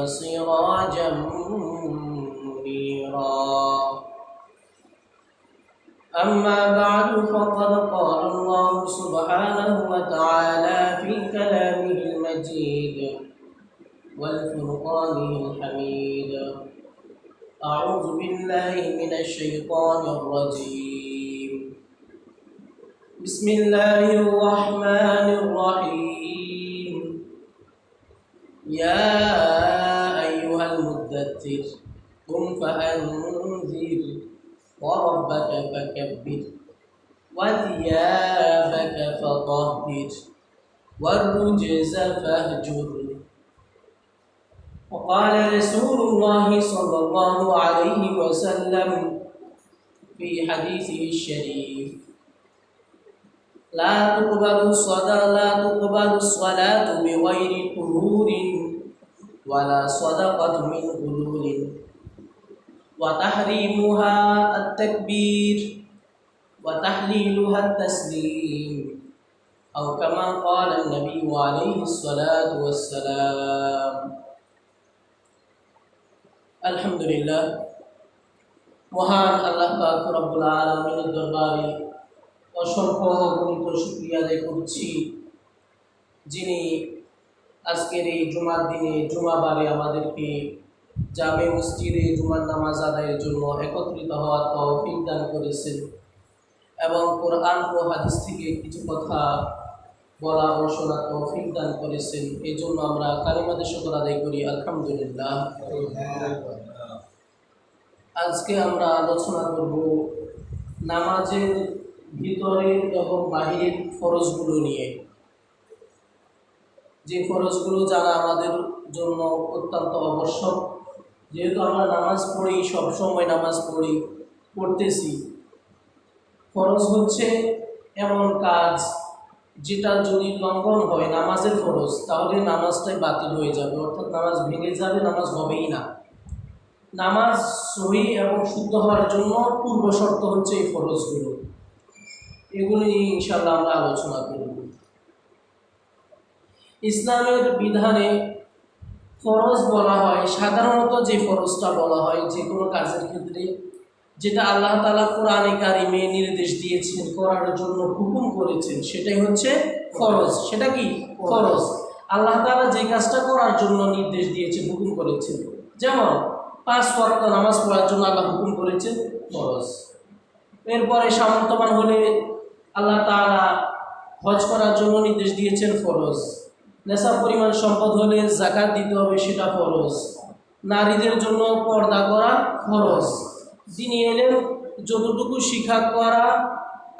وسراجا منيرا. أما بعد فقد قال الله سبحانه وتعالى في كلامه المجيد والفرقانه الحميد. أعوذ بالله من الشيطان الرجيم. بسم الله الرحمن الرحيم. يا المدثر قم فأنذر وربك فكبر وثيابك فطهر والرجز فاهجر. وقال رسول الله صلى الله عليه وسلم في حديثه الشريف لا تقبل الصلاة لا تقبل الصلاة بغير طهور ولا صدقة من غلول وتحريمها التكبير وتحليلها التسليم أو كما قال النبي عليه الصلاة والسلام الحمد لله মহান আল্লাহ পাক রব্বুল আলামিনের দরবারে অসংখ্য অগণিত শুকরিয়া আদায় করছি যিনি আজকের এই জুমার দিনে জুমাবারে আমাদেরকে জামে মসজিদে জুমার নামাজ আদায়ের জন্য একত্রিত হওয়ার তৌফিক দান করেছেন এবং কোরআন ও হাদিস থেকে কিছু কথা বলা ও শোনা তৌফিক দান করেছেন। এই জন্য আমরা কালিমাদের শুকর আদায় করি, আলহামদুলিল্লাহ। আজকে আমরা আলোচনা করব নামাজের ভিতরের এবং বাহিরের ফরজগুলো নিয়ে। যে খরচগুলো জানা আমাদের জন্য অত্যন্ত আবশ্যক, যেহেতু আমরা নামাজ পড়ি, সবসময় নামাজ পড়ি, পড়তেছি। খরচ হচ্ছে এমন কাজ যেটা যদি লঙ্ঘন হয় নামাজের খরচ, তাহলে নামাজটাই বাতিল হয়ে যাবে। অর্থাৎ নামাজ ভেঙে যাবে, নামাজ হবেই না। নামাজ সহি এবং শুদ্ধ হওয়ার জন্য পূর্ব শর্ত হচ্ছে এই ফরজগুলো এগুলো নিয়ে ইনশাল্লাহ আমরা আলোচনা করব। ইসলামের বিধানে ফরজ বলা হয়, সাধারণত যে ফরজটা বলা হয় যে কোনো কাজের ক্ষেত্রে, যেটা আল্লাহ তালা কোরআনে কারিমে নির্দেশ দিয়েছেন, করার জন্য হুকুম করেছেন, সেটাই হচ্ছে ফরজ। সেটা কি? ফরজ। আল্লাহ তালা যে কাজটা করার জন্য নির্দেশ দিয়েছেন, হুকুম করেছেন। যেমন, পাঁচ ওয়াক্ত নামাজ পড়ার জন্য আল্লাহ হুকুম করেছেন, ফরজ। এরপরে সামর্থ্যবান হলে আল্লাহ তাআলা হজ করার জন্য নির্দেশ দিয়েছেন, ফরজ। নেশা পরিমাণ সম্পদ হলে জাকাত দিতে হবে, সেটা ফরজ। নারীদের জন্য পর্দা করা ফরজ। যিনি এলেন যতটুকু শিক্ষা করা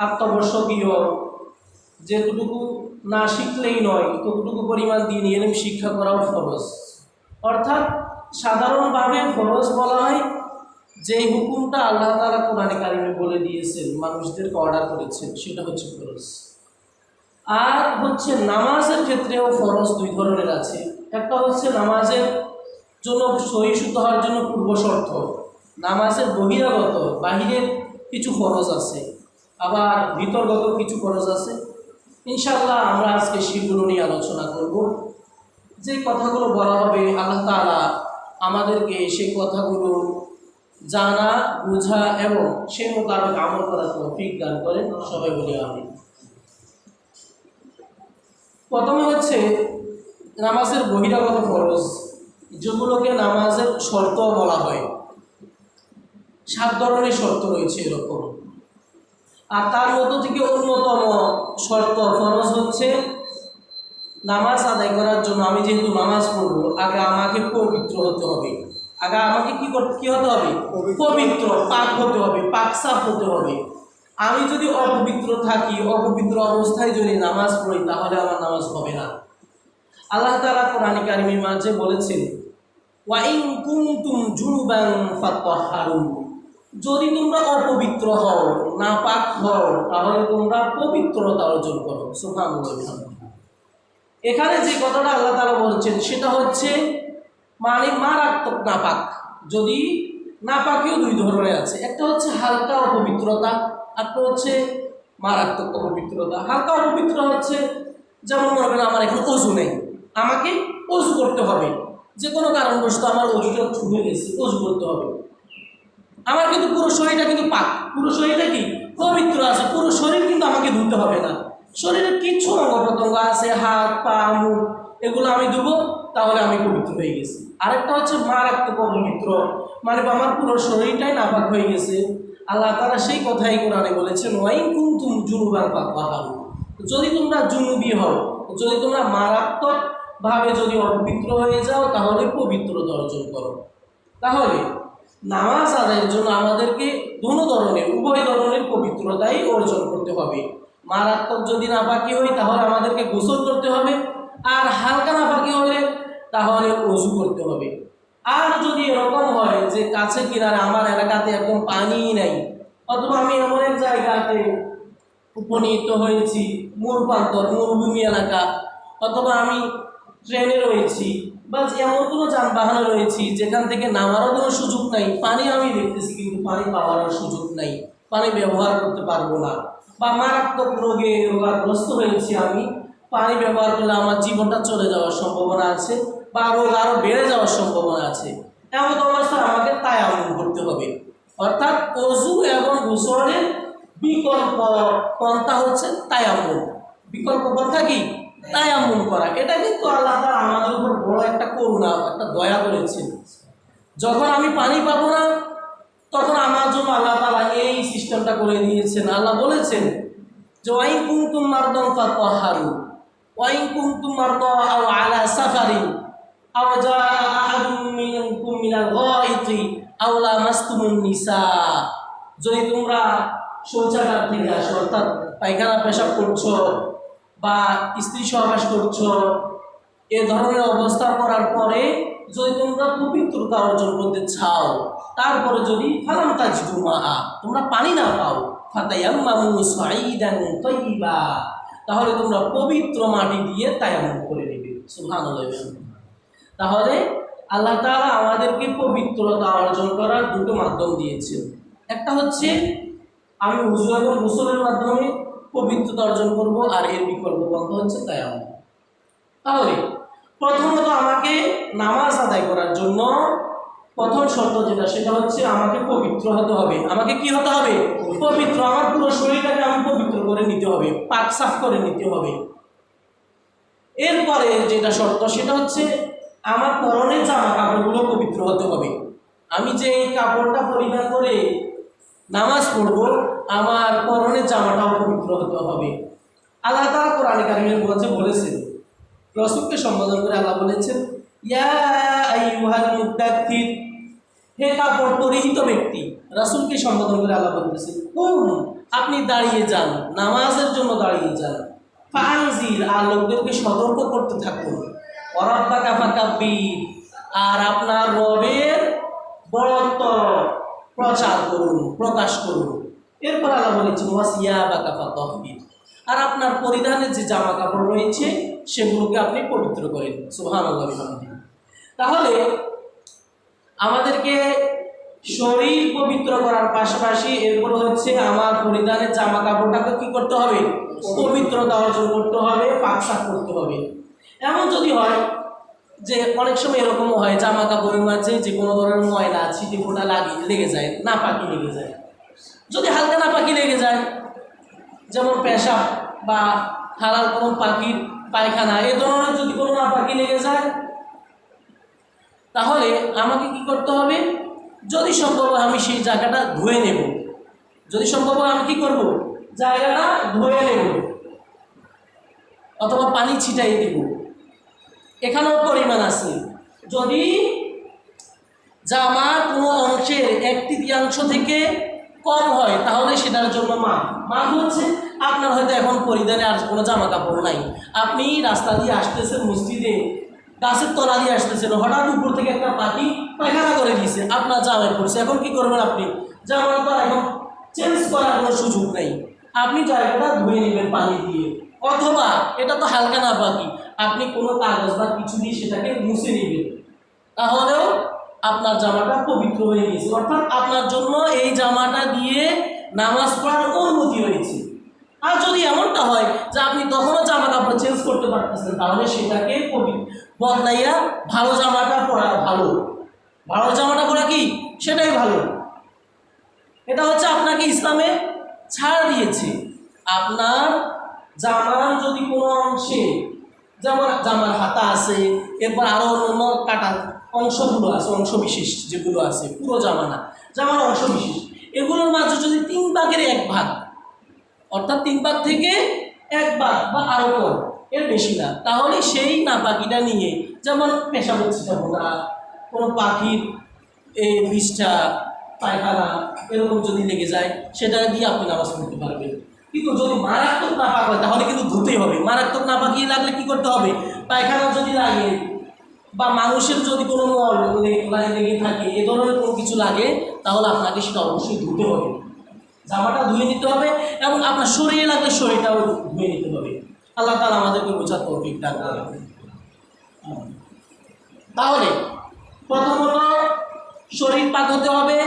আত্মবশ্যকীয়, যেতটুকু না শিখলেই নয়, ততটুকু পরিমাণ দিন এলেম শিক্ষা করাও ফরজ। অর্থাৎ সাধারণভাবে ফরজ বলা হয় যে হুকুমটা আল্লাহ তালা কোরআনে কারিমে বলে দিয়েছেন, মানুষদেরকে অর্ডার করেছেন, সেটা হচ্ছে ফরজ। আর হচ্ছে নামাজের ক্ষেত্রেও ফরজ দুই ধরনের আছে। একটা হচ্ছে নামাজের জন্য সহি শুদ্ধ হওয়ার জন্য পূর্ব শর্ত। নামাজের বহিরাগত, বাহিরের কিছু ফরজ আছে। আবার ভিতরগত কিছু খরচ আছে। ইনশাল্লাহ আমরা আজকে সেগুলো নিয়ে আলোচনা করব। যে কথাগুলো বলা হবে, আল্লাহ তাআলা আমাদেরকে সেই কথাগুলো জানা, বোঝা এবং সেই মোতাবেক আমল করার তৌফিক দান করেন। সবাই বলে আমি প্রথমে হচ্ছে নামাজের বহিরাগত খরচ যেগুলোকে নামাজের শর্ত বলা হয়। সাত ধরনের শর্ত রয়েছে এরকম। আর তার মধ্য থেকে অন্যতম শর্ত ফরজ হচ্ছে নামাজ আদায় করার জন্য আমি যেহেতু নামাজ পড়ব আগে আমাকে পবিত্র হতে হবে। আগে আমাকে কি করতে কি হতে হবে? পবিত্র পাক হতে হবে পাক সাফ হতে হবে। আমি যদি অপবিত্র থাকি, অপবিত্র অবস্থায় যদি নামাজ পড়ি, তাহলে আমার নামাজ হবে না। আল্লাহ তাআলা কোরআন কারিমের মাঝে বলেছেন, ওয়াইন কুনতুম জুনুবান ফাতাহহারু যদি তোমরা অপবিত্র হও না পাক হও, তাহলে তোমরা পবিত্রতা অর্জন করো। সুবহানাল্লাহ এখানে যে কথাটা আল্লাহ তাআলা বলছেন, সেটা হচ্ছে মানে মারাত্মক নাপাক। যদি নাপাকিও দুই ধরনের আছে, একটা হচ্ছে হালকা অপবিত্রতা একটা হচ্ছে মারাত্মক অপবিত্রতা। হালকা অপবিত্র হচ্ছে, যেমন মনে করেন আমার এখন অজু নেই। আমাকে অজু করতে হবে। যে কোনো কারণবশত আমার অজুটা ছুঁয়ে গেছে, অজু করতে হবে। আমার কিন্তু পুরো শরীরটা কিন্তু পাক। পুরো শরীরটা কি? পবিত্র আছে। পুরো শরীর কিন্তু আমাকে ধুতে হবে না। শরীরের কিছু অঙ্গ প্রত্যঙ্গ আছে, হাত, পা, মুখ, এগুলো আমি ধুবো, তাহলে আমি পবিত্র হয়ে গেছি। আরেকটা হচ্ছে মারাত্মক অপবিত্র। মানে আমার পুরো শরীরটাই নাপাক হয়ে গেছে। আল্লাহ তারা সেই কথাই কোরআনে বলেছেন, ওয়াইন কুন্তুম জুনুবান পাহাড়ু যদি তোমরা জুনুবি হও যদি তোমরা মারাত্মকভাবে যদি অপবিত্র হয়ে যাও, তাহলে পবিত্রতা অর্জন করো। তাহলে নামাজ আদায়ের জন্য আমাদেরকে দোনো ধরনের, উভয় ধরনের পবিত্রতাই অর্জন করতে হবে। মারাত্মক যদি নাপাকি হই, তাহলে আমাদেরকে গোসল করতে হবে। আর হালকা নাপাকি হলে, তাহলে অজু করতে হবে। আর যদি এরকম হয় যে কাছে কিনারে আমার এলাকাতে একদম পানিই নাই, অথবা আমি এমন এক জায়গাতে উপনীত হয়েছি, মূল প্রান্তর, মরুভূমি এলাকা, অথবা আমি ট্রেনে রয়েছি, বা এমন কোনো যানবাহনে রয়েছি, যেখান থেকে নামারও কোনো সুযোগ নাই, পানি আমি দেখতেছি, কিন্তু পানি পাওয়ারও সুযোগ নাই, পানি ব্যবহার করতে পারব না, বা মারাত্মক রোগে রোগাগ্রস্ত হয়েছি আমি, পানি ব্যবহার করলে আমার জীবনটা চলে যাওয়ার সম্ভাবনা আছে বা রোগ আরও বেড়ে যাওয়ার সম্ভাবনা আছে এমন অবস্থায় আমাকে তাই তায়ামুম করতে হবে। অর্থাৎ অজু এবং গোসলের বিকল্প পন্থা হচ্ছে তায়াম্মুম বিকল্প পন্থা কি? তায়াম্মুম করা। এটা কিন্তু আল্লাহ তাআলা আমাদের উপর বড় একটা করুণা, একটা দয়া করেছেন। যখন আমি পানি পাবো না, তখন আমার জন্য আল্লাহ তাআলা এই সিস্টেমটা করে দিয়েছেন। আল্লাহ বলেছেন যে, ওয়াইন কুনতুম মারদান ফাতাহারু ওয়াইন কুনতুম মারদা আলা সাফারিন। আও জাআ আহাদুম মিনকুম মিনাল গায়তি আও লামাসতুমুন নিসা যদি তোমরা শৌচাগার থেকে আসো, অর্থাৎ পায়খানা পেশাব করছ বা স্ত্রী সহবাস করছ, এ ধরনের অবস্থা করার পরে যদি তোমরা পবিত্রতা অর্জন করতে চাও, তারপরে যদি ফালাম তাজিদু মাহা তোমরা পানি না পাও তাহলে তোমরা পবিত্র মাটি দিয়ে তায়াম্মুম করে নেবে। সুবহানাল্লাহ। তাহলে আল্লাহ তাআলা আমাদেরকে পবিত্রতা অর্জন করার দুটো মাধ্যম দিয়েছেন। একটা হচ্ছে, আমি উজু এবং গোসলের মাধ্যমে পবিত্রতা অর্জন করব আর এর বিকল্প পন্থা হচ্ছে তায়াম্মুম তাহলে, প্রথমত আমাকে নামাজ আদায় করার জন্য প্রথম শর্ত যেটা, সেটা হচ্ছে আমাকে পবিত্র হতে হবে। আমাকে কি হতে হবে? পবিত্র। আমার পুরো শরীরটাকে আমি পবিত্র করে নিতে হবে, পাক সাফ করে নিতে হবে। এরপরে যেটা শর্ত, সেটা হচ্ছে আমার পরনের জামা কাপড়গুলো পবিত্র হতে হবে। আমি যে এই কাপড়টা পরিধান করে নামাজ পড়ব, আমার পরনের জামাটাও পবিত্র হতে হবে। আল্লাহ তাআলা কোরআনে কারিমের মধ্যে বলেছেন, রসুলকে সম্বোধন করে আল্লাহ বলেছেন হে কাপড় পরিহিত ব্যক্তি, রাসূলকে সম্বোধন করে আল্লাহ বলতেছেন কোন আপনি দাঁড়িয়ে যান, নামাজের জন্য দাঁড়িয়ে যান। ফানজির আর লোকদেরকে সতর্ক করতে থাকুন। অরাব্বা কাফা কাব্বির আর আপনার রবের বড়ত্ব প্রচার করুন, প্রকাশ করুন। এরপর আল্লাহ বলেছেন ওয়াসিয়া বা কাফা তহবির আর আপনার পরিধানের যে জামা কাপড় রয়েছে, সেগুলোকে আপনি পবিত্র করেন। সুহান আল্লাহ তাহলে আমাদেরকে শরীর পবিত্র করার পাশাপাশি এরপর হচ্ছে আমার পরিধানের জামা কাপড়টাকে কি করতে হবে? পবিত্রতা অর্জন করতে হবে পাকসাক করতে হবে। এমন যদি হয় যে অনেক সময় এরকমও হয় জামা কাপড়ের মাঝে যে কোনো ধরনের ময়লা, ছিটে ফোটা লাগি লেগে যায় না পাকি লেগে যায়। যদি হালকা না পাকি লেগে যায়, যেমন পেশাব বা হালাল কোনো পাখির পায়খানা, এ ধরনের যদি কোনো না পাখি লেগে যায়, তাহলে আমাকে কি করতে হবে? যদি সম্ভব আমি সেই জায়গাটা ধুয়ে নেব। যদি সম্ভব আমি কি করব? জায়গাটা ধুয়ে নেব। অথবা পানি ছিটাই দেব। এখানেও পরিমাণ আছে। যদি জামার কোনো অংশের এক তৃতীয়াংশ থেকে কম হয়, তাহলে সেটার জন্য মাপ মাপ হচ্ছে আপনার হয়তো এখন পরিধানে আর কোনো জামা কাপড় নাই। আপনি রাস্তা দিয়ে আসতেছেন মসজিদে, গাছের তলা দিয়ে আসতেছেন, হঠাৎ উপর থেকে একটা পাখি পায়খানা করে দিয়েছে আপনার জামায় পড়ছে। এখন কি করবেন আপনি? জামা তো এখন চেঞ্জ করার কোনো সুযোগ নেই। আপনি জায়গাটা ধুয়ে নেবেন পানি দিয়ে। অথবা এটা তো হালকা না পাখি আপনি কোনো কাগজ বা কিছু দিয়ে সেটাকে মুছে নেবেন। তাহলেও আপনার জামাটা পবিত্র হয়ে গেছে। অর্থাৎ আপনার জন্য এই জামাটা দিয়ে নামাজ পড়ার অনুমতি হয়েছে আর যদি এমনটা হয় যে আপনি তখনও জামা কাপড় চেঞ্জ করতে পারতেছেন, তাহলে সেটাকে বদলাইয়া ভালো জামাটা পরা ভালো। ভালো জামাটা পরা কি? সেটাই ভালো। এটা হচ্ছে আপনাকে ইসলামে ছাড় দিয়েছে। আপনার জামার যদি কোনো অংশে যেমন জামার হাতা আছে, এরপর আরও অন্য কাটা অংশগুলো আছে, অংশ বিশেষ যেগুলো আছে, পুরো জামা না জামার অংশ বিশেষ, এগুলোর মাঝে যদি তিন ভাগের এক ভাগ, অর্থাৎ তিন ভাগ থেকে এক ভাগ বা আরও কম, এর বেশি না, তাহলে সেই নাপাকিটা নিয়ে যেমন পেশা যাব না কোনো পাখির এই বিষটা, পায়খানা, এরকম যদি লেগে যায়, সেটা দিয়ে আপনি নামাজ পড়তে পারবেন। কিন্তু যদি মারাত্মক নাপাক হয়, তাহলে কিন্তু ধুতেই হবে। মারাত্মক নাপাকি লাগলে কি করতে হবে? পায়খানা যদি লাগে, বা মানুষের যদি কোনো মল লাগে- লেগে থাকে, এ ধরনের কোনো কিছু লাগে, তাহলে আপনাকে সেটা অবশ্যই ধুতে হবে। জামাটা ধুয়ে নিতে হবে এবং আপনার শরীরে লাগলে শরীরটাও ধুয়ে নিতে হবে। আল্লাহ তালা আমাদেরকে বোঝার তৌফিক দান তাহলে, প্রথমত শরীর পাক হতে হবে,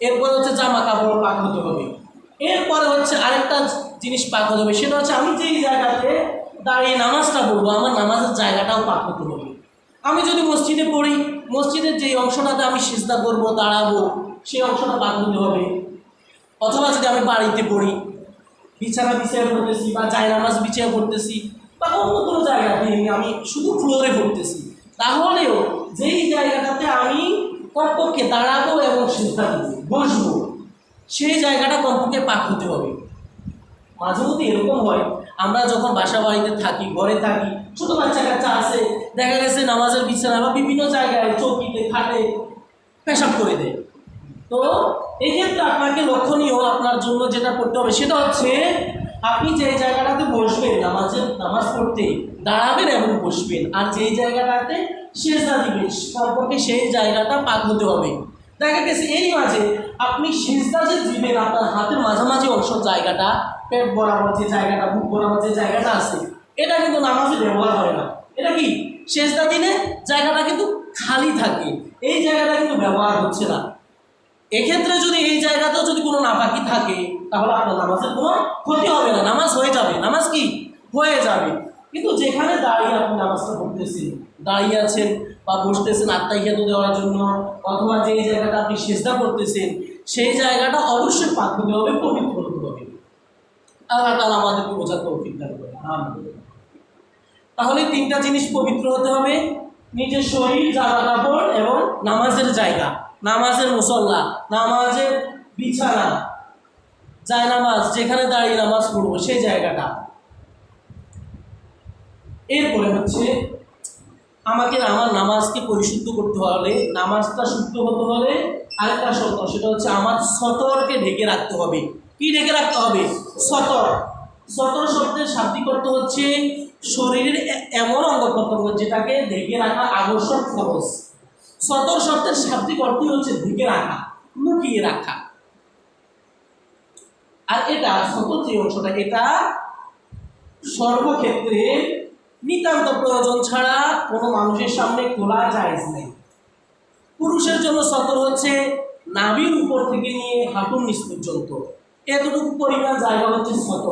এরপরে হচ্ছে জামা কাপড় পাক হতে হবে। এরপরে হচ্ছে আরেকটা জিনিস পাক হতে হবে, সেটা হচ্ছে আমি যেই জায়গাতে দাঁড়িয়ে নামাজটা পড়ব, আমার নামাজের জায়গাটাও পাক হতে হবে। আমি যদি মসজিদে পড়ি, মসজিদের যেই অংশটাতে আমি সিজদা করব, দাঁড়াবো, সেই অংশটা পাক হতে হবে। অথবা যদি আমি বাড়িতে পড়ি, বিছানা বিছিয়ে পড়তেছি বা জায়নামাজ বিছিয়ে পড়তেছি বা অন্য কোনো জায়গাতে আমি শুধু ফ্লোরে পড়তেছি, তাহলেও যেই জায়গাটাতে আমি কমপক্ষে দাঁড়াবো এবং সিদ্ধা দেবো বসবো সেই জায়গাটা কমপক্ষে পাক হতে হবে। মাঝে মধ্যে এরকম হয়, আমরা যখন বাসা বাড়িতে থাকি, ঘরে থাকি, ছোটো বাচ্চা কাচ্চা আছে, দেখা গেছে নামাজের বিছানা বা বিভিন্ন জায়গায় চৌকিতে, খাটে পেশাব করে দেয়। তো এই এক্ষেত্রে আপনাকে লক্ষণীয়, আপনার জন্য যেটা করতে হবে, সেটা হচ্ছে আপনি যে জায়গাটাতে বসবেন, নামাজের, নামাজ পড়তে দাঁড়াবেন এবং বসবেন। আর যেই জায়গাটাতে সেজদা দিবেন সম্পর্কে সেই জায়গাটা পাক হতে হবে। দেখা গেছে এই মাঝে আপনি সেজদা যে দিবেন, আপনার হাতের মাঝামাঝি অংশ জায়গাটা, পেট বরাবর যে জায়গাটা, বুক বরাবর যে জায়গাটা আছে, এটা কিন্তু নামাজে ব্যবহার হয় না। এটা কি? সেজদা দিলে জায়গাটা কিন্তু খালি থাকে, এই জায়গাটা কিন্তু ব্যবহার হচ্ছে না। এক্ষেত্রে যদি এই জায়গাতেও যদি কোনো নাপাকি থাকে, তাহলে আপনার নামাজের কোনো ক্ষতি হবে না। নামাজ হয়ে যাবে। নামাজ কি? হয়ে যাবে। কিন্তু যেখানে দাঁড়িয়ে আপনি নামাজটা পড়তেছেন দাঁড়িয়ে আছেন বা বসতেছেন আত্মাহিয়াত দেওয়ার জন্য, অথবা যেই জায়গাটা আপনি চেষ্টা করতেছেন, সেই জায়গাটা অবশ্যই পাক হতে হবে পবিত্র হতে হবে। আল্লাহ তালা আমাদেরকে বোঝার তৌফিক করে তাহলে তিনটা জিনিস পবিত্র হতে হবে, নিজের শরীর, জামা কাপড় এবং নামাজের জায়গা, নামাজের মুসল্লা, নামাজের বিছানা যায় নামাজ যেখানে দাঁড়িয়ে নামাজ পড়ব, সেই জায়গাটা। এরপরে হচ্ছে আমাকে আমার নামাজকে পরিশুদ্ধ করতে হলে, নামাজটা শুদ্ধ হতে হলে আরেকটা শর্ত, সেটা হচ্ছে আমার সতরকে ঢেকে রাখতে হবে। কি ঢেকে রাখতে হবে? সতর। সতর শব্দের শাব্দিক অর্থ হচ্ছে শরীরের এমন অঙ্গ প্রত্যঙ্গ যেটাকে ঢেকে রাখা আবশ্যক খরচ সতর শব্দের শাব্দিক অর্থই হচ্ছে ঢেকে রাখা, লুকিয়ে রাখা। আর এটা সতর যে অংশটা, এটা সর্বক্ষেত্রে নিতান্ত প্রয়োজন ছাড়া কোনো মানুষের সামনে খোলা জায়েজ নেই। পুরুষের জন্য সতর হচ্ছে নাভির উপর থেকে নিয়ে হাঁটুর নিচ পর্যন্ত। এতটুকু পরিমাণ জায়গা হচ্ছে শত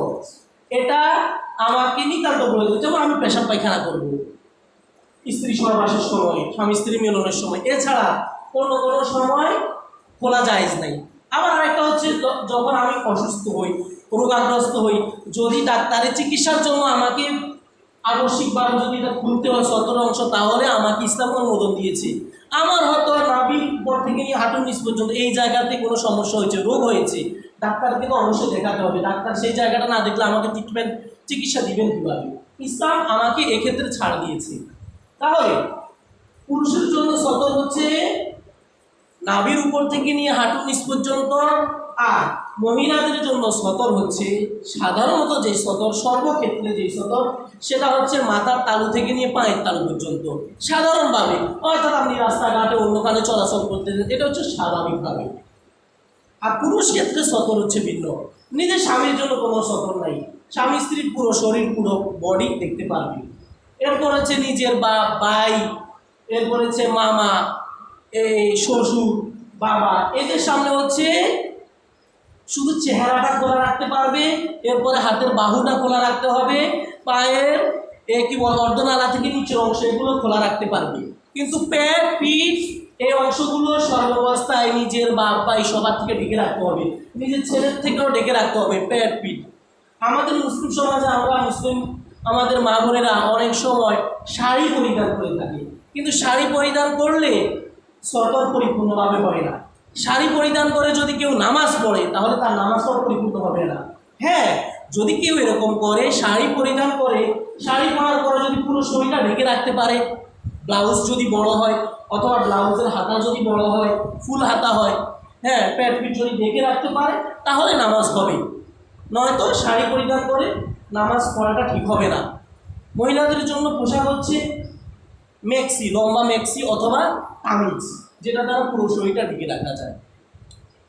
এটা আমাকে নিতান্ত প্রয়োজন। যেমন আমি পেশাব পায়খানা করব। স্ত্রী সহবাসের সময়, স্বামী স্ত্রী মিলনের সময়। এছাড়া অন্য কোনো সময় খোলা জায়েজ নাই। আবার আরেকটা হচ্ছে যখন আমি অসুস্থ হই, রোগাগ্রস্ত হই, যদি ডাক্তারের চিকিৎসার জন্য আমাকে আবশ্যিকভাবে যদি এটা খুলতে হয় সতেরো অংশ, তাহলে আমাকে ইসলাম অনুমোদন দিয়েছে। আমার হয়তো নাভির উপর থেকে নিয়ে হাঁটুর নিচ পর্যন্ত এই জায়গাতে কোনো সমস্যা হয়েছে, রোগ হয়েছে। ডাক্তারকে তো অবশ্যই দেখাতে হবে। ডাক্তার সেই জায়গাটা না দেখলে আমাকে ট্রিটমেন্ট চিকিৎসা দিবেন কীভাবে? ইসলাম আমাকে এক্ষেত্রে ছাড় দিয়েছে। তাহলে পুরুষের জন্য সতর হচ্ছে, নাভির উপর থেকে নিয়ে হাঁটুর নিচ পর্যন্ত আর মহিলাদের জন্য সতর হচ্ছে সাধারণত যে সতর, সর্বক্ষেত্রে যে সতর, সেটা হচ্ছে মাথার তালু থেকে নিয়ে পায়ের তালু পর্যন্ত। সাধারণভাবে। অর্থাৎ আপনি রাস্তাঘাটে অন্যখানে চলাচল করতে এটা হচ্ছে স্বাভাবিকভাবে। আর পুরুষ ক্ষেত্রে সতর হচ্ছে ভিন্ন। নিজের স্বামীর জন্য কোনো সতর নাই। স্বামী স্ত্রীর পুরো শরীর, পুরো বডি দেখতে পারবে। এরপর হচ্ছে নিজের বা ভাই, এরপর হচ্ছে মামা, এই শ্বশুর, বাবা। এদের সামনে হচ্ছে শুধু চেহারাটা খোলা রাখতে পারবে, এরপরে হাতের বাহুটা খোলা রাখতে হবে, পায়ের এ কি বল, অর্ধনালা থেকে নিচের অংশ এগুলো খোলা রাখতে পারবে। কিন্তু পেট পিঠ, এই অংশগুলো সর্বাবস্থায় নিজের বাপ ভাই সবার থেকে ঢেকে রাখতে হবে। নিজের ছেলের থেকেও ঢেকে রাখতে হবে পেট পিঠ। আমাদের মুসলিম সমাজে আমরা মুসলিম, আমাদের মা বোনেরা অনেক সময় শাড়ি পরিধান করে থাকে। কিন্তু শাড়ি পরিধান করলে সতর পরিপূর্ণভাবে হয় না। শাড়ি পরিধান করে যদি কেউ নামাজ পড়ে, তাহলে তার নামাজটাও পরিপূর্ণ হবে না। হ্যাঁ যদি কেউ এরকম করে, শাড়ি পরিধান করে, শাড়ি পরার পরে যদি পুরো শরীরটা ঢেকে রাখতে পারে ব্লাউজ যদি বড় হয়, অথবা ব্লাউজের হাতা যদি বড় হয়, ফুল হাতা হয় হ্যাঁ প্যাট পিট যদি ঢেকে রাখতে পারে, তাহলে নামাজ হবে। নয়তো শাড়ি পরিধান করে নামাজ পড়াটা ঠিক হবে না। মহিলাদের জন্য পোশাক হচ্ছে মেক্সি লম্বা মেক্সি অথবা কামিজ। যেটা দ্বারা পুরো শরীরটা ঢেকে রাখা যায়।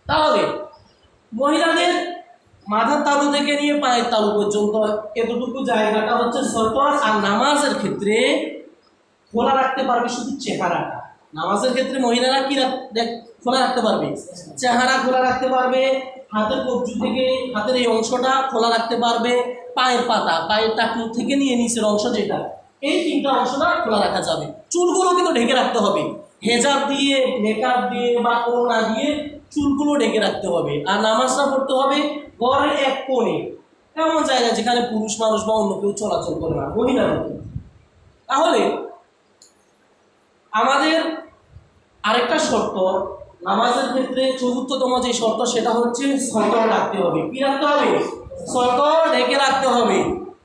তাহলে, মহিলাদের মাথার তালু থেকে নিয়ে পায়ের তালু পর্যন্ত এতটুকু জায়গাটা হচ্ছে সতর আর নামাজের ক্ষেত্রে খোলা রাখতে পারবে শুধু চেহারাটা। নামাজের ক্ষেত্রে মহিলারা কি খোলা রাখতে পারবে? চেহারা খোলা রাখতে পারবে, হাতের কবজু থেকে, হাতের এই অংশটা খোলা রাখতে পারবে, পায়ের পাতা, পায়ের টাকনু থেকে নিয়ে নিচের অংশ যেটা, এই তিনটা অংশটা খোলা রাখা যাবে। চুলগুলো কিন্তু ঢেকে রাখতে হবে। হেজাব দিয়ে মেকআপ দিয়ে বা ওড়না দিয়ে চুলগুলো ঢেকে রাখতে হবে আর নামাজটা পড়তে হবে ঘরের এক কোণে। এমন জায়গা যেখানে পুরুষ মানুষ বা অন্য কেউ চলাচল করে না মহিলার মতো তাহলে আমাদের আরেকটা শর্ত, নামাজের ক্ষেত্রে চতুর্থতম যে শর্ত সেটা হচ্ছে সতর রাখতে হবে। কি রাখতে হবে? সতর ঢেকে রাখতে হবে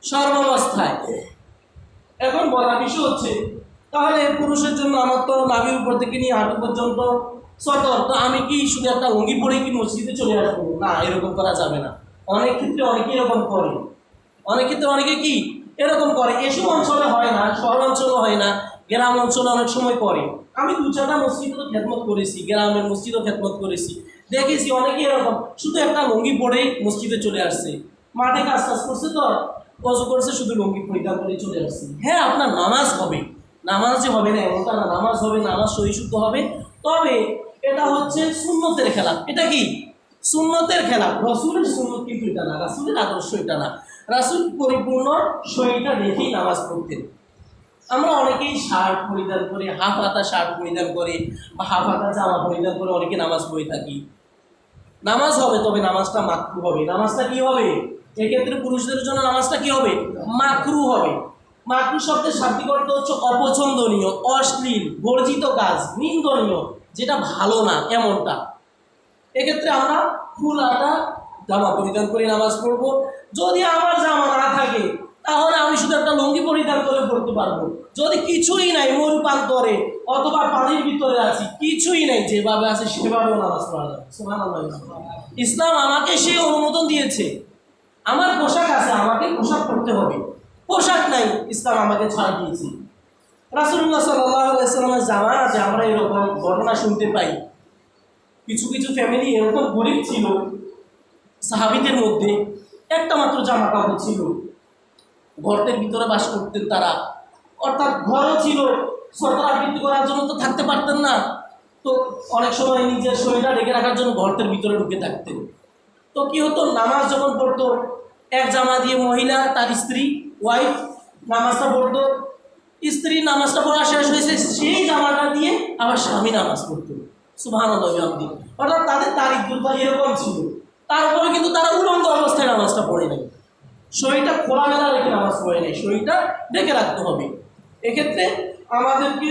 সর্বাবস্থায়। এখন বলার বিষয় হচ্ছে তাহলে পুরুষের জন্য আমার তো নাভির উপর থেকে নিয়ে হাঁটু পর্যন্ত সতর তো আমি কি শুধু একটা লুঙ্গি পরে কি মসজিদে চলে আসব? না, এরকম করা যাবে না। অনেক ক্ষেত্রে অনেকে এরকম করে। অনেক ক্ষেত্রে অনেকে কি এরকম করে। এসব অঞ্চলে হয় না, শহর অঞ্চলে হয় না, গ্রাম অঞ্চলে অনেক সময় করে আমি দু চারটা মসজিদে তো খেদমত করেছি, গ্রামের মসজিদও খেদমত করেছি। দেখেছি অনেকে এরকম, শুধু একটা লুঙ্গি পরেই মসজিদে চলে আসছে। মাঠে কাজ টাজ করছে তো কজ করছে, শুধু লুঙ্গি পরিধান করে চলে আসছে। হ্যাঁ আপনার নামাজ হবে। নামাজ যে হবে না এমনটা না নামাজ হবে, নামাজ সহিশুদ্ধ হবে। তবে এটা হচ্ছে সুন্নতের খেলা। এটা কি? সুন্নতের খেলা। রসুলের সুন্নত কিন্তু এটা না, রাসুলের আদর্শ এটা না। রাসুল পরিপূর্ণ? শরীরটা রেখেই নামাজ পড়তেন। আমরা অনেকেই শার্ট পরিধান করে, হাফ হাতা শার্ট পরিধান করে, বা হাফ হাতা জামা পরিধান করে অনেকে নামাজ পড়ে থাকি। নামাজ হবে, তবে নামাজটা মাকরু হবে। নামাজটা কি হবে? এক্ষেত্রে পুরুষদের জন্য নামাজটা কি হবে? মাকরু হবে। মাকরু শব্দের শাব্দিক অর্থ হচ্ছে অপছন্দনীয়, অশ্লীল বর্জিত কাজ, নিন্দনীয়, যেটা ভালো না, এমনটা। এক্ষেত্রে আমরা ফুল আটা, জামা পরিধান করে নামাজ পড়ব। যদি আমার জামা না থাকে, তাহলে আমি শুধু একটা লুঙ্গি পরিধান করে পড়তে পারব। যদি কিছুই নাই মরুপান্তরে অথবা পানির ভিতরে আছি, কিছুই নাই, যেভাবে আছে সেভাবেও নামাজ পড়া যাবে। ইসলাম আমাকে সেই অনুমোদন দিয়েছে। আমার পোশাক আছে, আমাকে পোশাক পরতে হবে। পোশাক নাই, ইসলাম আমাকে ছাড় দিয়েছে। রাসুল্লাহ জামা আছে আমরা এরকম ঘটনা শুনতে পাই, কিছু কিছু ফ্যামিলি এরকম গরিব ছিল, সাহাবিদের মধ্যে একটা মাত্র জামা কাপড় ছিল। গর্তের ভিতরে বাস করতেন তারা। অর্থাৎ ঘরও ছিল, সরকার আবৃত্তি করার জন্য তো থাকতে পারতেন না। তো অনেক সময় নিজের শরীরটা ঢেকে রাখার জন্য গর্তের ভিতরে ঢুকে থাকতেন। তো কি হতো? নামাজ যখন পড়তো, এক জামা দিয়ে মহিলা, তার স্ত্রী ওয়াইফ নামাজটা পড়তো। স্ত্রী নামাজটা পড়া শেষ হয়েছে, সেই জামাটা দিয়ে আবার স্বামী নামাজ পড়তো। সুভান আব্দি অর্থাৎ তাদের দারিদ্রতা এরকম ছিল। তারপরে কিন্তু তারা উলঙ্গ অবস্থায় নামাজটা পড়ে নেয় শরীরটা খোলামেলা রেখে নামাজ পড়ে নেয় শরীরটা ঢেকে রাখতে হবে। এক্ষেত্রে আমাদেরকে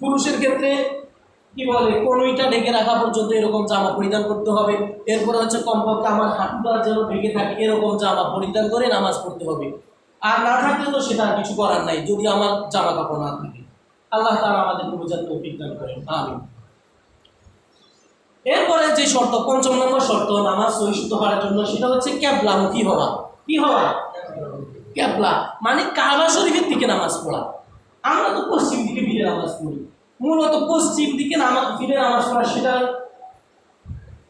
পুরুষের ক্ষেত্রে কি বলে, কনুইটা ঢেকে রাখা পর্যন্ত এরকম জামা পরিধান করতে হবে। এরপরে হচ্ছে কমপক্ষে আমার হাঁটুটা যেন ঢেকে থাকে, এরকম জামা পরিধান করে নামাজ পড়তে হবে। আর না থাকলে তো সেটা কিছু করার নাই, যদি আমার জামা কাপড় না থাকে। আল্লাহ তারা আমাদের বোঝার তৌফিক দান করেন। আমি এরপরে যে শর্ত, পঞ্চম নম্বর শর্ত, নামাজ সহিষ্ণু হওয়ার জন্য, সেটা হচ্ছে ক্যাবলামুখী হওয়া। কি হওয়া? ক্যাবলা। মানে কাবা শরীফের দিকে নামাজ পড়া। আমরা তো পশ্চিম দিকে ফিরে নামাজ পড়ি। মূলত পশ্চিম দিকে নামাজ, ফিরে নামাজ পড়া সেটা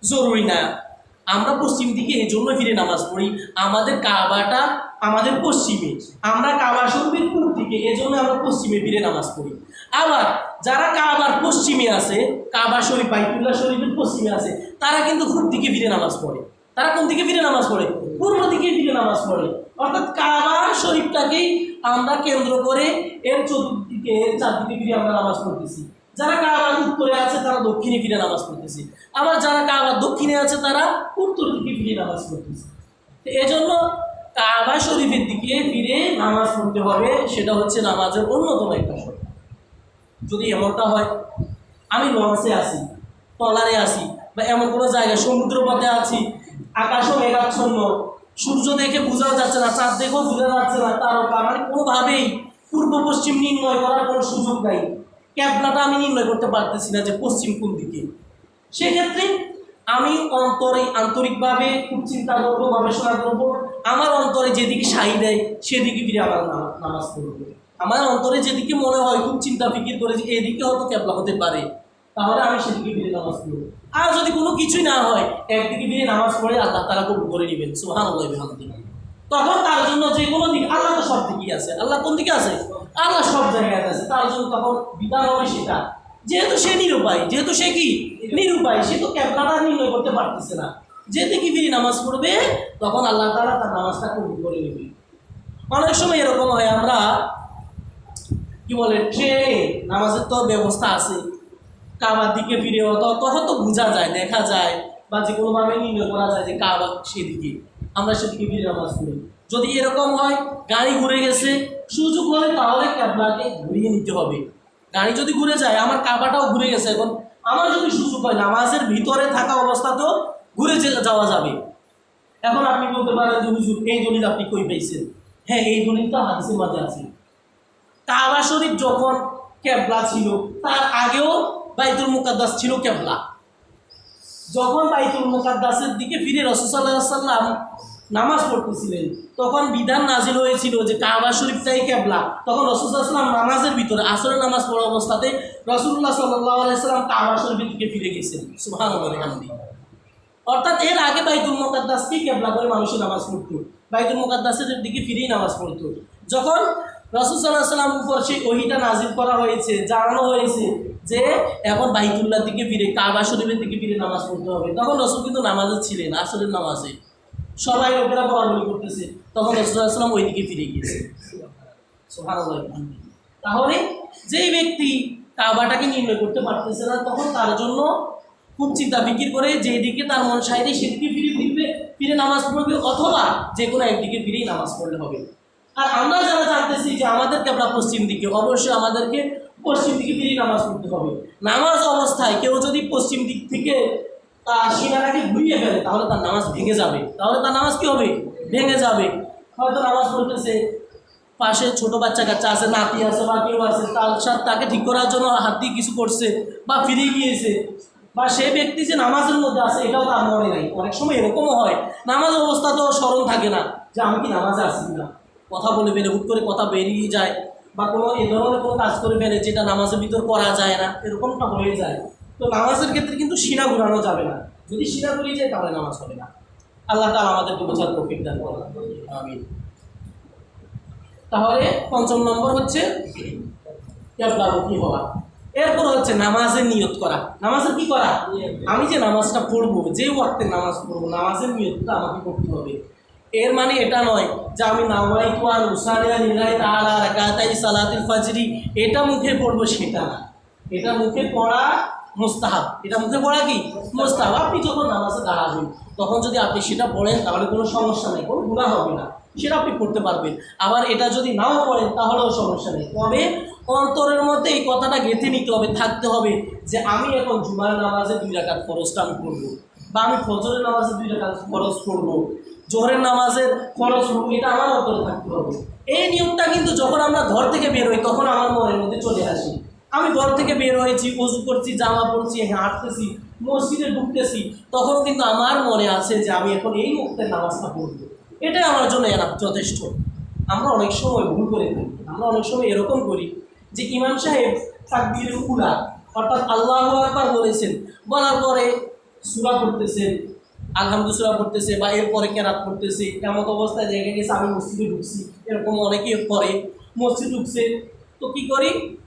জরুরি না। আমরা পশ্চিম দিকে এই জন্য ফিরে নামাজ পড়ি। আমাদের কাবাটা আমাদের পশ্চিমে। আমরা কাবা শরীফের পূর্ব দিকে এজন্য আমরা পশ্চিমে ফিরে নামাজ পড়ি। আবার যারা কাবার পশ্চিমে আছে, কাবা শরীফ, বাইতুল্লাহ শরীফের পশ্চিমে আছে, তারা কিন্তু পূর্ব দিকে ফিরে নামাজ পড়ে। তারা কোন দিকে ফিরে নামাজ পড়ে? পূর্ব দিকে ফিরে নামাজ পড়ে। অর্থাৎ কাবা শরীফটাকেই আমরা কেন্দ্র করে এর চতুর্দিকে, এর চারদিকে ফিরে আমরা নামাজ পড়তেছি। যারা কাবার উত্তরে আছে, তারা দক্ষিণে ফিরে নামাজ পড়তেছে। আবার যারা কাবার দক্ষিণে আছে, তারা উত্তর দিকে ফিরে নামাজ পড়তেছে। তো এজন্য কাবা শরীফের দিকে ফিরে নামাজ পড়তে হবে, সেটা হচ্ছে নামাজের অন্যতম একটা শর্ত। যদি এমনটা হয়, আমি লঞ্চে আছি ট্রলারে আছি, বা এমন কোনো জায়গায় সমুদ্র পথে আছি, আকাশও মেঘাচ্ছন্ন, সূর্য দেখে বোঝা যাচ্ছে না, চাঁদ দেখেও বোঝা যাচ্ছে না, তারকা মানে কোনোভাবেই পূর্ব পশ্চিম নির্ণয় করার কোনো সুযোগ নাই। ক্যাবলাটা আমি নির্ণয় করতে পারতেছি না যে পশ্চিম কোন দিকে। সেক্ষেত্রে আমি অন্তরে আন্তরিকভাবে খুব চিন্তা করব, গবেষণা করব। আমার অন্তরে যেদিকে সাই দেয়, সেদিকে ফিরে আমার নামাজ পড়ব। আমার অন্তরে যেদিকে মনে হয় খুব চিন্তা ফিকির করে যে এদিকে হয়তো ক্যাবলা হতে পারে, তাহলে আমি সেদিকে ফিরে নামাজ পড়ব। আর যদি কোনো কিছুই না হয়, একদিকে ফিরে নামাজ পড়ে আল্লাহ তারা কবুল করে নেবেন। সুহান তখন তার জন্য যে কোনো দিক, আল্লাহ তো সব দিকেই আছে। আল্লাহ কোন দিকে আছে? আল্লাহ সব জায়গায় আছে। তার জন্য তখন বিধান হবে সেটা। যেহেতু সে নিরুপায়, যেহেতু সে কি? নিরুপায়। সে তো ক্যাবলাটা নির্ণয় করতে পারতেছে না। যেহেতু কি ফিরে নামাজ পড়বে, তখন আল্লাহ তারা তার নামাজটা কবুল করে নেবে। অনেক সময় এরকম হয় আমরা, কি বলে, ট্রেনে নামাজের তো ব্যবস্থা আছে। কাবার দিকে ফিরে তো তখন তো বোঝা যায়, দেখা যায়, বা যে কোনোভাবে নির্ণয় করা যায় যে কাবা সেদিকে। আমরা সেদিকে ফিরে নামাজ পড়ি। যদি এরকম হয়, গাড়ি ঘুরে গেছে সুযোগ হলে তাহলে ক্যাবলাকে ঘুরিয়ে নিতে হবে? গাড়ি যদি ঘুরে যায়, আমার কাবাটাও ঘুরে গেছে এখন। আমার যদি সুযোগ হয়, নামাজের ভিতরে থাকা অবস্থাতেও ঘুরে যাওয়া যাবে। এখন আপনি বলতে পারেন যে, হুজুর, এই দলিল আপনি কই পেয়েছেন হ্যাঁ এই দলিলটা হাদিসের মাঝে আছে। কাবা শরীফ যখন ক্যাবলা ছিল, তার আগেও বাইতুল মুকাদ্দাস ছিল ক্যাবলা যখন বাইতুল মুকাদ্দাসের দিকে ফিরে রসুসাল্লাহ সাল্লাম নামাজ পড়তেছিলেন। তখন বিধান নাজিল হয়েছিল যে কাবা শরীফটাই ক্যাবলা তখন রসুসাল্লাম নামাজের ভিতরে আসরের নামাজ পড়া অবস্থাতে রসুল্লাহ সাল্লাহ আলাইসাল্লাম কাবা শরীফের দিকে ফিরে গেছেন। সুহান অর্থাৎ এর আগে বাইতুল মুকাদ্দাসকে কেবলা করে মানুষের নামাজ পড়তো? বাইতুল মোকাদ্দাসের দিকে ফিরেই নামাজ পড়তো। যখন রসুল সাল্লাহ সাল্লাম উপর সেই ওহিটা নাজিল করা হয়েছে, জানানো হয়েছে যে এখন বাইতুল্লাহ দিকে ফিরে, কাবা শরীফের দিকে ফিরে নামাজ পড়তে হবে। তখন রসুল কিন্তু নামাজে ছিলেন, আসরের নামাজে। সবাই লোকেরা বলাবলি করতেছে। তখন সাল্লাম ওই দিকে ফিরে গিয়েছে। তাহলে যেই ব্যক্তি কাবাটাকে নির্ণয় করতে পারতেছে না, তখন তার জন্য খুব চিন্তা বিক্রি করে যেদিকে তার মন সাইডে সেদিকে ফিরে ফিরবে, ফিরে নামাজ পড়বে, অথবা যে কোনো একদিকে ফিরেই নামাজ পড়লে হবে। আর আমরা যারা জানতেছি যে আমাদের ক্যাবলা পশ্চিম দিকে, অবশ্যই আমাদেরকে পশ্চিম দিকে ফিরেই নামাজ পড়তে হবে। নামাজ অবস্থায় কেউ যদি পশ্চিম দিক থেকে তার সিনাটাকে ঘুরিয়ে ফেলে, তাহলে তার নামাজ ভেঙে যাবে। তাহলে তার নামাজ কি হবে? ভেঙে যাবে। হয়তো নামাজ পড়তেছে, পাশে ছোট বাচ্চা কাচ্চা আছে, নাতি আছে বা কেউ আছে, তার সাথে তাকে ঠিক করার জন্য হাত দিয়ে কিছু করছে বা ফিরে গিয়েছে বা সে ব্যক্তি যে নামাজের মধ্যে আছে, এটাও তার মনে নাই। অনেক সময় এরকমও হয়, নামাজ অবস্থা তো স্মরণ থাকে না, যে আমি কি নামাজে আসি না কথা বলে ফেলে, হুট করে কথা বেরিয়ে যায়, বা কোনো এ ধরনের কোনো কাজ করে ফেলে, যেটা নামাজের ভিতর করা যায় না, এরকমটা হয়ে যায়। তো নামাজের ক্ষেত্রে কিন্তু সিনা ঘুরানো যাবে না। যদি সিনা ঘুরিয়ে যায়, তাহলে নামাজ হবে না। আল্লাহ তালা আমাদেরকে বোঝার তৌফিক দান আমিন। তাহলে পঞ্চম নম্বর হচ্ছে হওয়া। এরপর হচ্ছে নামাজের নিয়ত করা। নামাজের কি করা? আমি যে নামাজটা পড়ব, যে ওয়াক্তে নামাজ পড়ব, নামাজের নিয়তটা আমাকে করতে হবে। এর মানে এটা নয় যে আমি নামাই কোয়ান উসানিয়া নিলাই তালা রাকাতাই সালাতিল ফাজরি। এটা মুখে পড়ব, সেটা না। এটা মুখে পড়া মোস্তাহাব। এটা মুখে পড়া কি? মোস্তাহাব। আপনি যখন নামাজে দাঁড়াবেন, তখন যদি আপনি সেটা পড়েন, তাহলে কোনো সমস্যা নেই, কোনো গুণা হবে না। সেটা আপনি পড়তে পারবেন। আবার এটা যদি নাও পড়েন, তাহলেও সমস্যা নেই। তবে অন্তরের মধ্যে এই কথাটা গেঁথে নিতে হবে, থাকতে হবে যে আমি এখন জুমার নামাজে দুই রাকাত খরচটা আমি পড়ব বা আমি ফজরের নামাজে দুই রাকাত খরচ পড়ব, জোহরের নামাজের খরচ পড়ব, এটা আমার অন্তরে থাকতে হবে। এই নিয়মটা কিন্তু যখন আমরা ঘর থেকে বেরোই তখন আমার মনের মধ্যে চলে আসি। আমি ঘর থেকে বের হয়েছি ওজু করছি, জামা পরছি হাঁটতেছি, মসজিদে ঢুকতেছি। তখনও কিন্তু আমার মনে আছে যে আমি এখন এই মুহূর্তের নামাজটা পড়ব। এটাই আমার জন্য এরা যথেষ্ট। আমরা অনেক সময় ভুল করে থাকি। আমরা অনেক সময় এরকম করি যে ইমাম সাহেব তাকবীর উলা অর্থাৎ আল্লাহ আকবার বলেছেন। বলার পরে সুরা পড়তেছেন আলহামদু সুরা পড়তেছে বা এরপরে কেরাত পড়তেছে। এমন অবস্থায় দেখে গেছে আমি মসজিদে ঢুকছি। এরকম অনেকেই করে। মসজিদ ঢুকছে। তো কী করি?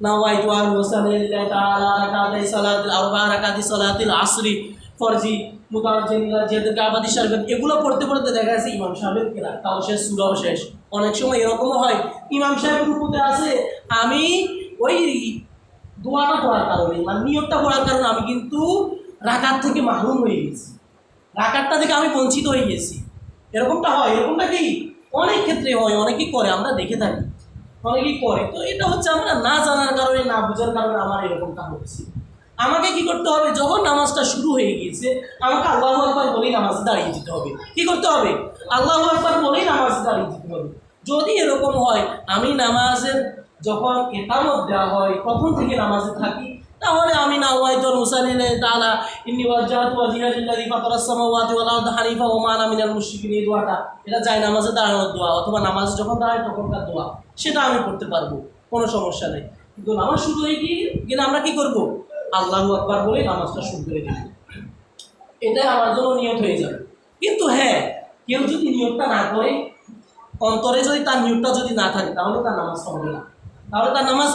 নাওয়াইতু আন ওয়াসালিল্লাহি তাআলা রাকাতাই সালাতিল আরবা রাকাতি সালাতিল আসরি, ফরজি মুতাওয়াজ্জিহিলা যেহেতু আবাদি শরবত এগুলো পড়তে পড়তে দেখা যাচ্ছে ইমাম সাহেবের কেরা তাও শেষ, সুরাও শেষ। অনেক সময় এরকমও হয়, ইমাম সাহেব রুকুতে আছে, আমি ওই দোয়াটা পড়ার কারণে মানে নিয়তটা পড়ার কারণে আমি কিন্তু রাকাত থেকে মাহরুম হয়ে গেছি। রাকাতটা থেকে আমি বঞ্চিত হয়ে গেছি। এরকমটা হয়, এরকমটা কি? অনেক ক্ষেত্রে হয়, অনেকেই করে, আমরা দেখে থাকি। অনেকেই করে। তো এটা হচ্ছে আমরা না জানার কারণে, না বোঝার কারণে আমার এরকমটা হচ্ছে। আমাকে কি করতে হবে? যখন নামাজটা শুরু হয়ে গিয়েছে, আমাকে আল্লাহ আকবার বলেই নামাজ দাঁড়িয়ে দিতে হবে। কি করতে হবে? আল্লাহ আকবার বলেই নামাজ দাঁড়িয়ে দিতে হবে। যদি এরকম হয়, আমি নামাজের যখন একামত দেওয়া হয় তখন থেকে নামাজে থাকি? তাহলে আমি না ওয়াইদুল মুসালিনে তাআলা, ইন্নি ওয়াজজাহাতু ওয়াজহিয়া লিল্লাযী ফাতারাস সামাওয়াতি ওয়াল হানিফা মুশরিকিন, এই দোয়াটা, এটা যায় নামাজে দাঁড়ানোর দোয়া অথবা নামাজ যখন দাঁড়ায় তখনকার দোয়া, সেটা আমি করতে পারব, কোনো সমস্যা নেই। কিন্তু নামাজ শুরু হয়ে গিয়ে, গেলে আমরা কি করব? আল্লাহু আকবার বলে নামাজটা শুরু করে দেব। এটাই আমার জন্য নিয়ত হয়ে যাবে। কিন্তু হ্যাঁ কেউ যদি নিয়তটা না করে, অন্তরে যদি তার নিয়তটা যদি না থাকে, তাহলে তার নামাজটা হবে না। তাহলে তার নামাজ